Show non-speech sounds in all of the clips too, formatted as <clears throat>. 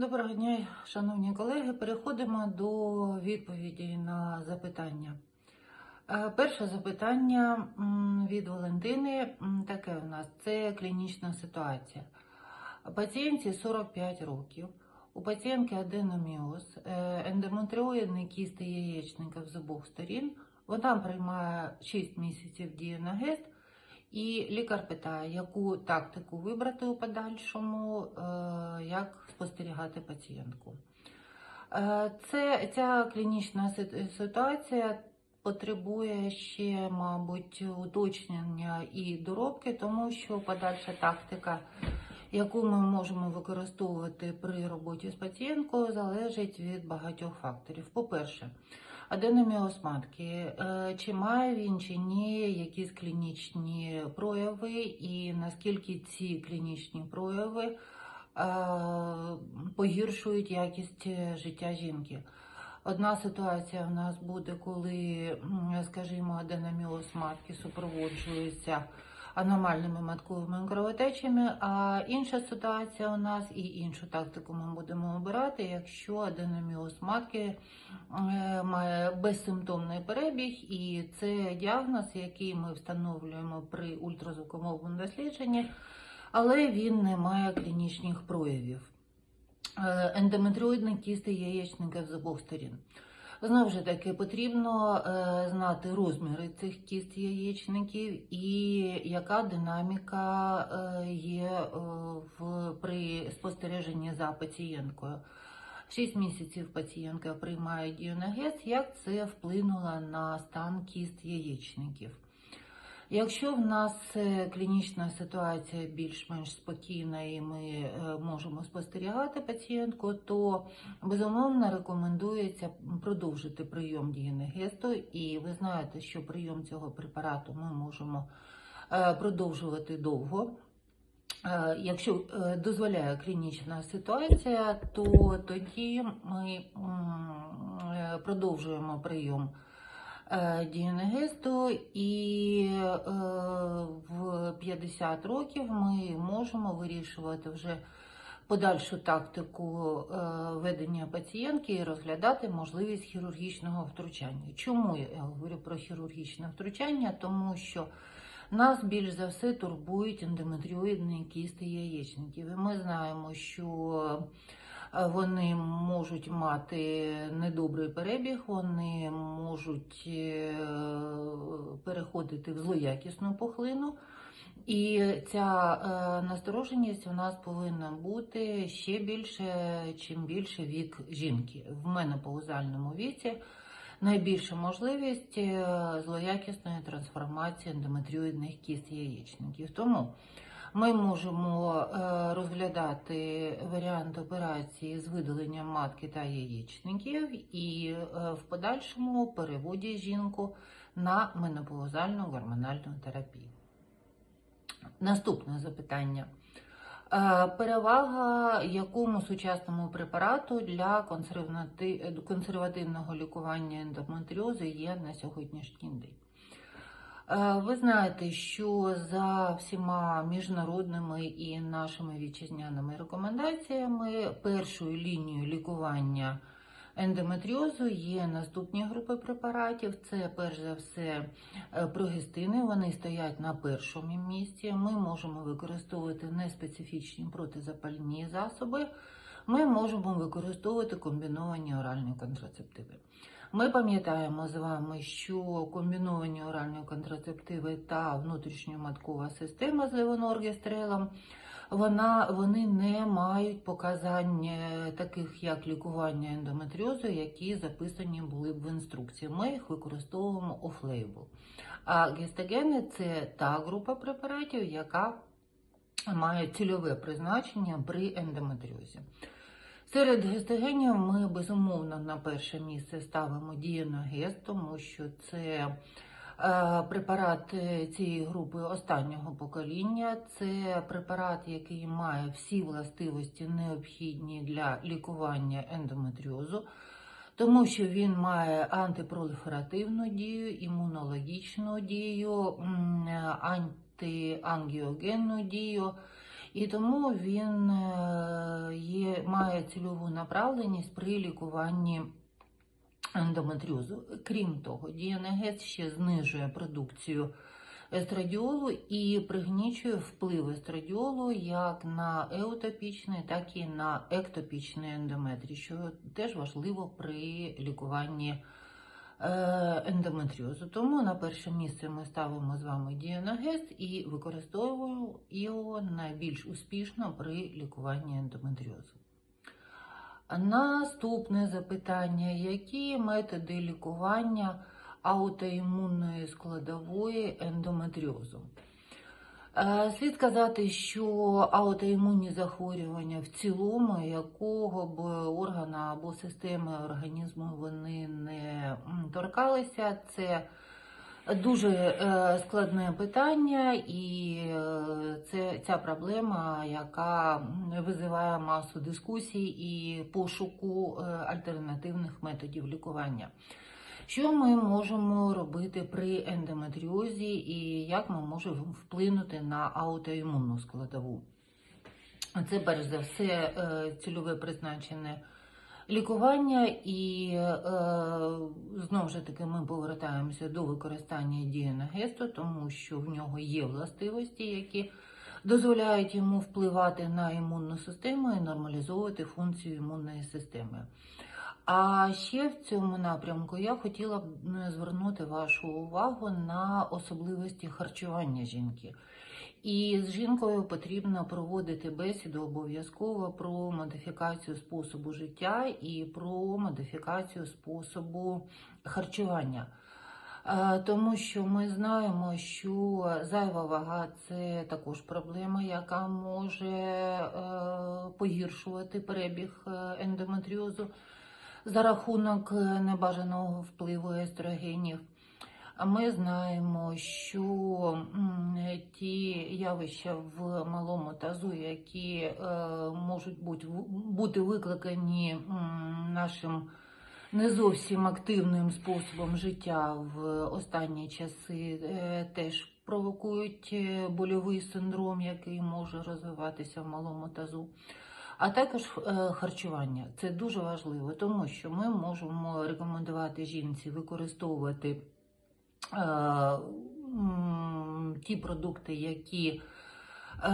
Доброго дня, шановні колеги. Переходимо до відповіді на запитання. Е, Перше запитання від Валентини таке у нас: це клінічна ситуація. Пацієнтці 45 років. У пацієнтки аденоміоз, е, ендометріоїдний кісти яєчника з обох сторін. Вона приймає 6 місяців дієнагест, і лікар питає, яку тактику вибрати у подальшому, е, як спостерігати пацієнтку. Е, Це, ця клінічна ситуація потребує ще, мабуть, уточнення і доробки, тому що подальша тактика, яку ми можемо використовувати при роботі з пацієнткою, залежить від багатьох факторів. По-перше, аденоміоз матки, е, чи має він чи ні якісь клінічні прояви, і наскільки ці клінічні прояви е, погіршують якість е, життя жінки. Одна ситуація в нас буде, коли, скажімо, аденоміоз матки супроводжується аномальними матковими кровотечами, а інша ситуація у нас і іншу тактику ми будемо обирати, якщо аденоміоз матки е, має безсимптомний перебіг, і це діагноз, який ми встановлюємо при ультразвуковому дослідженні, але він не має клінічних проявів. Е, Ендометріоїдні кісти яєчника з обох сторін. Знову ж таки, потрібно е, знати розміри цих кіст яєчників і яка динаміка е, є е, в, при спостереженні за пацієнткою. 6 місяців пацієнтка приймає діонагез, як це вплинуло на стан кіст яєчників. Якщо в нас е, клінічна ситуація більш-менш спокійна і ми е, можемо спостерігати пацієнтку, то безумовно рекомендується продовжити прийом дієнегесту. І ви знаєте, що прийом цього препарату ми можемо е, продовжувати довго. Якщо дозволяє клінічна ситуація, то тоді ми продовжуємо прийом е, дієнегесту, і е, в 50 років ми можемо вирішувати вже подальшу тактику е, ведення пацієнтки і розглядати можливість хірургічного втручання. Чому я говорю про хірургічне втручання? Тому що нас більш за все турбують ендометріоїдні кісти яєчників. І ми знаємо, що вони можуть мати недобрий перебіг, вони можуть е, переходити в злоякісну пухлину. І ця е, настороженість у нас повинна бути ще більше, чим більше вік жінки. В менопаузальному віці найбільша можливість е, злоякісної трансформації ендометріоїдних кіст яєчників. Тому ми можемо е, розглядати варіант операції з видаленням матки та яєчників і е, в подальшому переводі жінку на менопаузальну гормональну терапію. Наступне запитання. Е, Перевага якому сучасному препарату для консервативного лікування ендометріозу є на сьогоднішній день? Е, Ви знаєте, що за всіма міжнародними і нашими вітчизняними рекомендаціями першою лінією лікування ендометріозу є наступні групи препаратів. Це перш за все е, прогестини, вони стоять на першому місці. Ми можемо використовувати неспецифічні протизапальні засоби. Ми можемо використовувати комбіновані оральні контрацептиви. Ми пам'ятаємо з вами, що комбіновані оральні контрацептиви та внутрішньоматкова система з левоноргестрелом вона, вони не мають показань таких як лікування ендометріозу, які записані були б в інструкції. Ми їх використовуємо офлейбл. А гестогени це та група препаратів, яка має цільове призначення при ендометріозі. Серед гестогенів ми безумовно на перше місце ставимо дієногест, тому що це е, препарат цієї групи останнього покоління. Це препарат, який має всі властивості необхідні для лікування ендометріозу, тому що він має антипроліферативну дію, імунологічну дію, антиангіогенну дію. І тому він е, є має цільову направленість при лікуванні ендометріозу. Крім того, діанегез ще знижує продукцію естрадіолу і пригнічує вплив естрадіолу як на еутопічний, так і на ектопічний ендометрій, що теж важливо при лікуванні ендометріозу. Тому на перше місце ми ставимо з вами діанагест і використовуємо його найбільш успішно при лікуванні ендометріозу. Наступне запитання: які методи лікування аутоімунної складової ендометріозу? Е, Слід сказати, що аутоімунні захворювання в цілому, якого б органа або системи організму вони не торкалися, це дуже е, складне питання, і е, це ця проблема, яка визиває масу дискусій і пошуку альтернативних методів лікування. Що ми можемо робити при ендометріозі і як ми можемо вплинути на аутоімунну складову? Це перш за все е, цільове призначене лікування, і е, знову ж таки ми повертаємося до використання дієнагесту, тому що в нього є властивості, які дозволяють йому впливати на імунну систему і нормалізовувати функцію імунної системи. А ще в цьому напрямку я хотіла б звернути вашу увагу на особливості харчування жінки. І з жінкою потрібно проводити бесіду обов'язково про модифікацію способу життя і про модифікацію способу харчування. Е, Тому що ми знаємо, що зайва вага це також проблема, яка може е, погіршувати перебіг е, ендометріозу за рахунок е, небажаного впливу естрогенів. Ми знаємо, що ті явища в малому тазу, які е, можуть бути, бути викликані нашим не зовсім активним способом життя в останні часи, е, теж провокують больовий синдром, який може розвиватися в малому тазу. А також е, харчування. Це дуже важливо, тому що ми можемо рекомендувати жінці використовувати е, ті продукти, які е,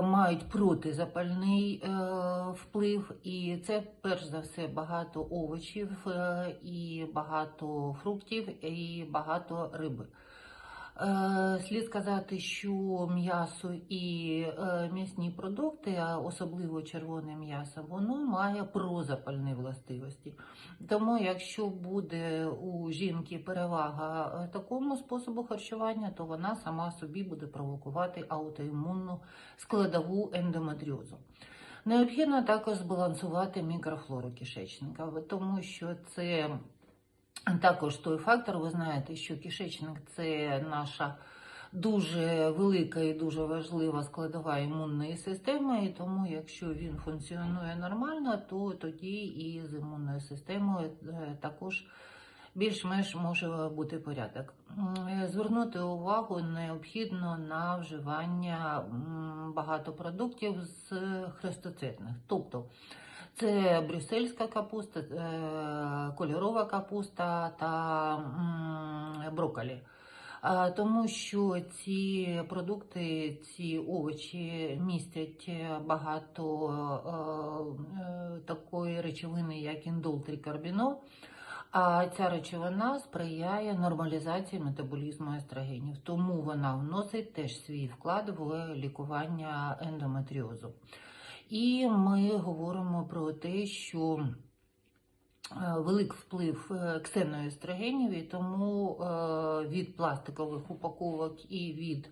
мають протизапальний вплив, і це перш за все багато овочів, і багато фруктів, і багато риби. Е, Слід сказати, що м'ясо і е, м'ясні продукти, а особливо червоне м'ясо, воно має прозапальні властивості. Тому, якщо буде у жінки перевага е, такому способу харчування, то вона сама собі буде провокувати аутоімунну складову ендометріозу. Необхідно також збалансувати мікрофлору кишечника, тому що це також той фактор, ви знаєте, що кишечник це наша дуже велика і дуже важлива складова імунної системи, і тому, якщо він функціонує нормально, то тоді і з імунною системою е, також більш-менш може бути порядок. Е, Звернути увагу необхідно на вживання багато продуктів з хрестоцитних, тобто це брюссельська капуста, е, кольорова капуста та брокколі. Тому що ці продукти, ці овочі містять багато е, е, такої речовини, як індолтрикарбінол, а ця речовина сприяє нормалізації метаболізму естрогенів, тому вона вносить теж свій вклад в лікування ендометріозу. І ми говоримо про те, що е, великий вплив е, ксеноестрогенів, і тому е, від пластикових упаковок і від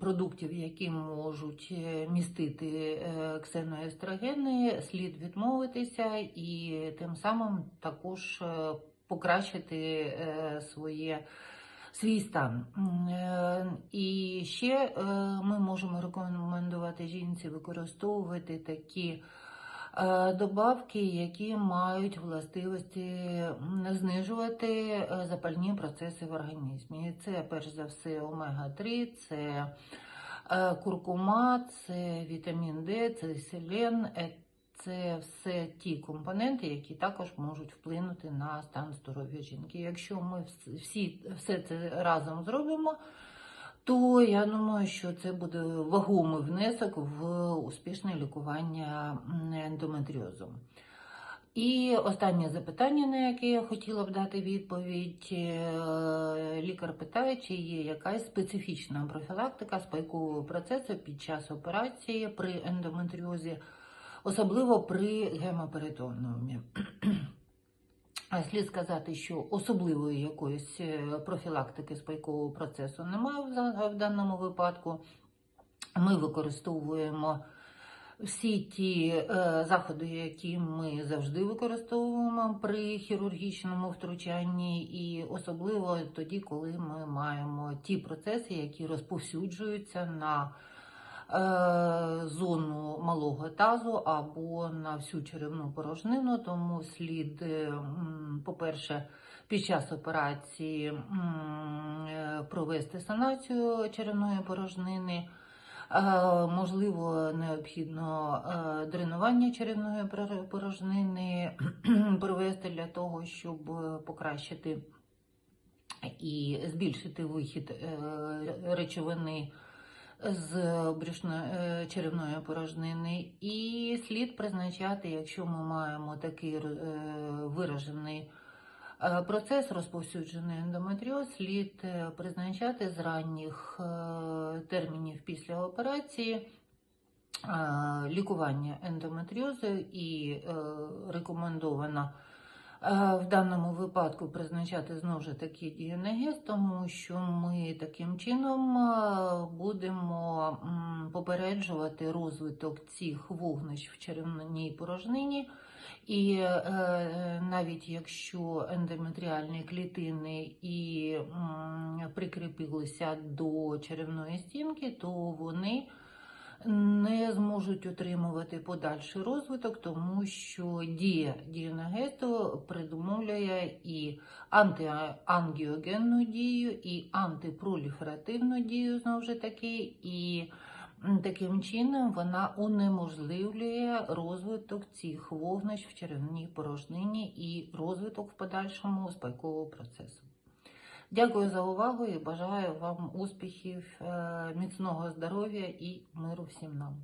продуктів, які можуть містити ксеноестрогени, слід відмовитися і тим самим також покращити своє свій стан. Е, І ще е, ми можемо рекомендувати жінці використовувати такі е, добавки, які мають властивості знижувати запальні процеси в організмі. Це перш за все омега-3, це Куркума, це вітамін Д, це селен, це все ті компоненти, які також можуть вплинути на стан здоров'я жінки. Якщо ми всі все це разом зробимо, то я думаю, що це буде вагомий внесок в успішне лікування м, ендометріозу. І останнє запитання, на яке я хотіла б дати відповідь. Е, Лікар питає, чи є якась специфічна профілактика спайкового процесу під час операції при ендометріозі, особливо при гемоперитонеумі. Слід сказати, що особливої якоїсь е, профілактики спайкового процесу немає в даному випадку. Ми використовуємо всі ті е, заходи, які ми завжди використовуємо при хірургічному втручанні, і особливо тоді, коли ми маємо ті процеси, які розповсюджуються на зону малого тазу або на всю черевну порожнину, тому слід, е, по-перше, під час операції е, провести санацію черевної порожнини. Е, Можливо, необхідно е, дренування черевної порожнини <clears throat> провести для того, щоб е, покращити і збільшити вихід е, речовини з е, черевної порожнини. І слід призначати, якщо ми маємо такий е, виражений е, процес розповсюджений ендометріоз, слід е, призначати з ранніх е, термінів після операції е, лікування ендометріозу і е, рекомендовано е, в даному випадку призначати знову ж таки дієнегез, тому що ми таким чином е, будемо попереджувати розвиток цих вогнищ в черевній порожнині. І е, навіть якщо ендометріальні клітини і прикріпилися до черевної стінки, то вони не зможуть утримувати подальший розвиток, тому що дія дієногесту придумовлює і антиангіогенну дію, і антипроліферативну дію, знову ж таки, і таким чином вона унеможливлює розвиток цих вогнищ в черевній порожнині і розвиток в подальшому спайкового процесу. Дякую за увагу і бажаю вам успіхів, е, міцного здоров'я і миру всім нам.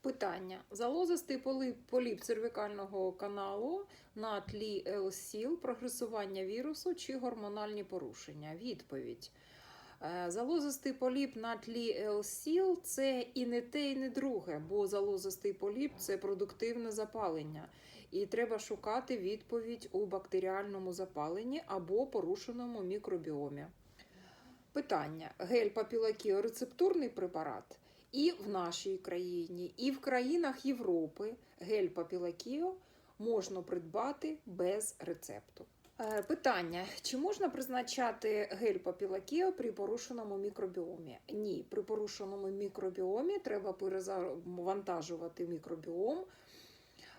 Питання. Залозистий поліп, поліп цервікального каналу на тлі ЕОСІЛ, прогресування вірусу чи гормональні порушення? Відповідь. Е, Залозистий поліп на тлі ЕОСІЛ – це і не те, і не друге, бо залозистий поліп це продуктивне запалення. І треба шукати відповідь у бактеріальному запаленні або порушеному мікробіомі. Питання: гель папілакіо рецептурний препарат? І в нашій країні, і в країнах Європи гель папілакіо можна придбати без рецепту. Е, Питання: чи можна призначати гель папілакіо при порушеному мікробіомі? Ні, при порушеному мікробіомі треба перезавантажувати мікробіом,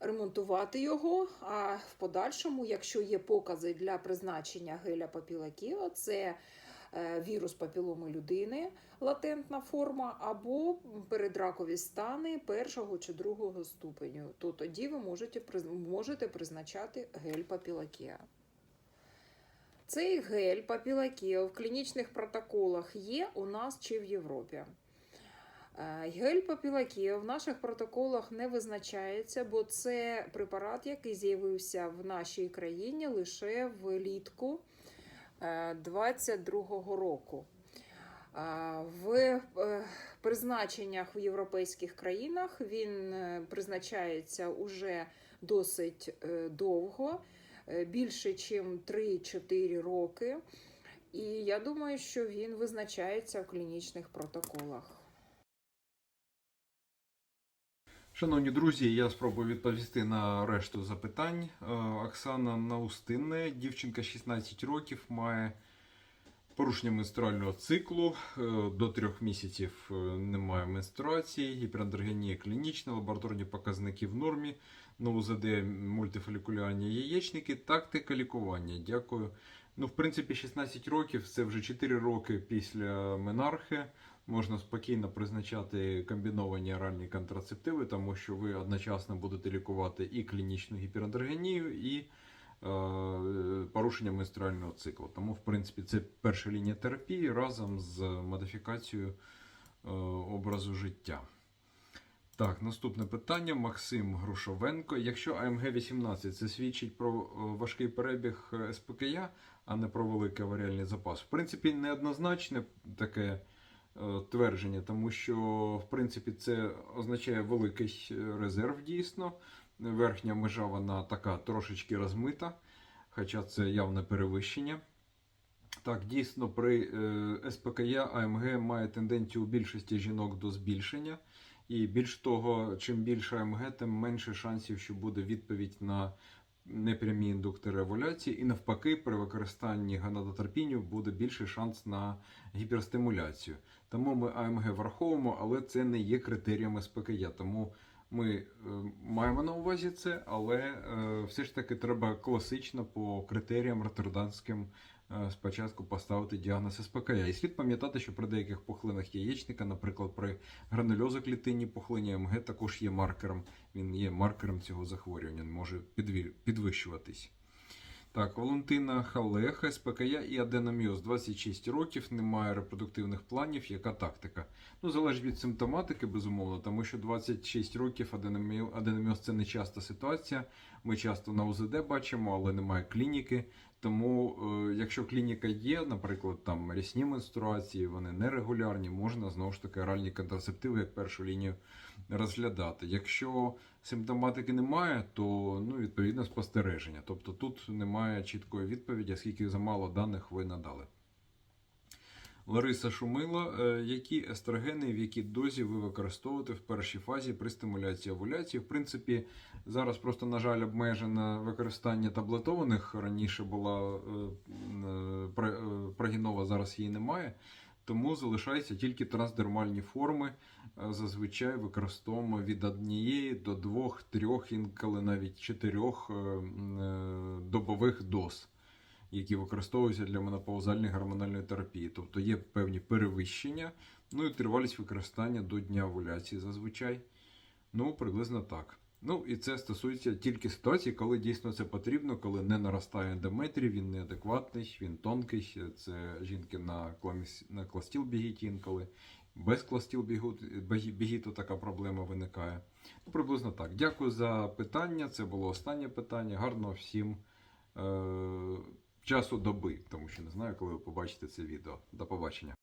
ремонтувати його. А в подальшому, якщо є покази для призначення геля папілакіо, це е, вірус папіломи людини, латентна форма, або передракові стани першого чи другого ступеню, то тоді ви можете, можете призначати гель папілакіа. Цей гель папілакіа в клінічних протоколах є у нас чи в Європі. Е, Гель папілакіа в наших протоколах не визначається, бо це препарат, який з'явився в нашій країні лише влітку 2022 року. В е, призначеннях в європейських країнах він е, призначається уже досить е, довго, е, більше, ніж 3-4 роки. І я думаю, що він визначається в клінічних протоколах. Шановні друзі, я спробую відповісти на решту запитань. Е, Оксана Наустинне, дівчинка 16 років, має порушення менструального циклу. е, До трьох місяців е, немає менструації, гіперандрогенія клінічна, лабораторні показники в нормі, на УЗД мультифолікулярні яєчники, тактика лікування. Дякую Ну, в принципі, 16 років це вже 4 роки після менархи. Можна спокійно призначати комбіновані оральні контрацептиви, тому що ви одночасно будете лікувати і клінічну гіперандрогенію, і е, порушення менструального циклу. Тому, в принципі, це перша лінія терапії разом з модифікацією е, образу життя. Так, наступне питання. Максим Грушовенко. Якщо АМГ-18 це свідчить про е, важкий перебіг е, СПКЯ, а не про великий аваріальний запас. В принципі, неоднозначне таке твердження, тому що в принципі це означає великий е, резерв дійсно. Верхня межа вона така трошечки розмита, хоча це явне перевищення. Так, дійсно, при е, СПКЯ АМГ має тенденцію у більшості жінок до збільшення. І більш того, чим більше АМГ, тим менше шансів, що буде відповідь на непрямі індуктори овуляції. І навпаки, при використанні ганадотерпіню буде більший шанс на гіперстимуляцію. Тому ми АМГ враховуємо, але це не є критерієм СПКЯ. Тому ми е, маємо на увазі це, але е, все ж таки треба класично по критеріям роттердамським е, спочатку поставити діагноз СПКЯ. І слід пам'ятати, що при деяких пухлинах яєчника, наприклад, при гранулезоклітинній пухлині МГ також є маркером. Він є маркером цього захворювання, він може підвищуватись. Так, Валентина Халеха, СПКЯ і аденоміоз 26 років, немає репродуктивних планів. Яка тактика? Ну, залежить від симптоматики, безумовно, тому що 26 років аденоміоз, це не часта ситуація. Ми часто на УЗД бачимо, але немає клініки. Тому, е, якщо клініка є, наприклад, там рясні менструації, вони нерегулярні, можна знову ж таки оральні контрацептиви як першу лінію розглядати. Якщо симптоматики немає, то ну, відповідно спостереження. Тобто тут немає чіткої відповіді, скільки замало даних ви надали. Лариса Шумила, е, які естрогени і в якій дозі ви використовуєте в першій фазі при стимуляції овуляції? В принципі, зараз просто, на жаль, обмежене використання таблетованих. Раніше була е, е, прогінова, зараз її немає. Тому залишаються тільки трансдермальні форми. Е, Зазвичай використовуємо від однієї до двох, трьох, інколи навіть чотирьох е, е, добових доз, які використовуються для менопаузальної гормональної терапії. Тобто є певні перевищення, ну і тривалість використання до дня овуляції зазвичай. Ну, приблизно так. Ну, і це стосується тільки ситуації, коли дійсно це потрібно, коли не наростає ендометрій, він неадекватний, він тонкий. Це жінки на, кламіс... на кластіл-бігіті інколи. Без кластіл-бігіту така проблема виникає. Ну, приблизно так. Дякую за питання. Це було останнє питання. Гарного всім е... часу доби, тому що не знаю, коли ви побачите це відео. До побачення.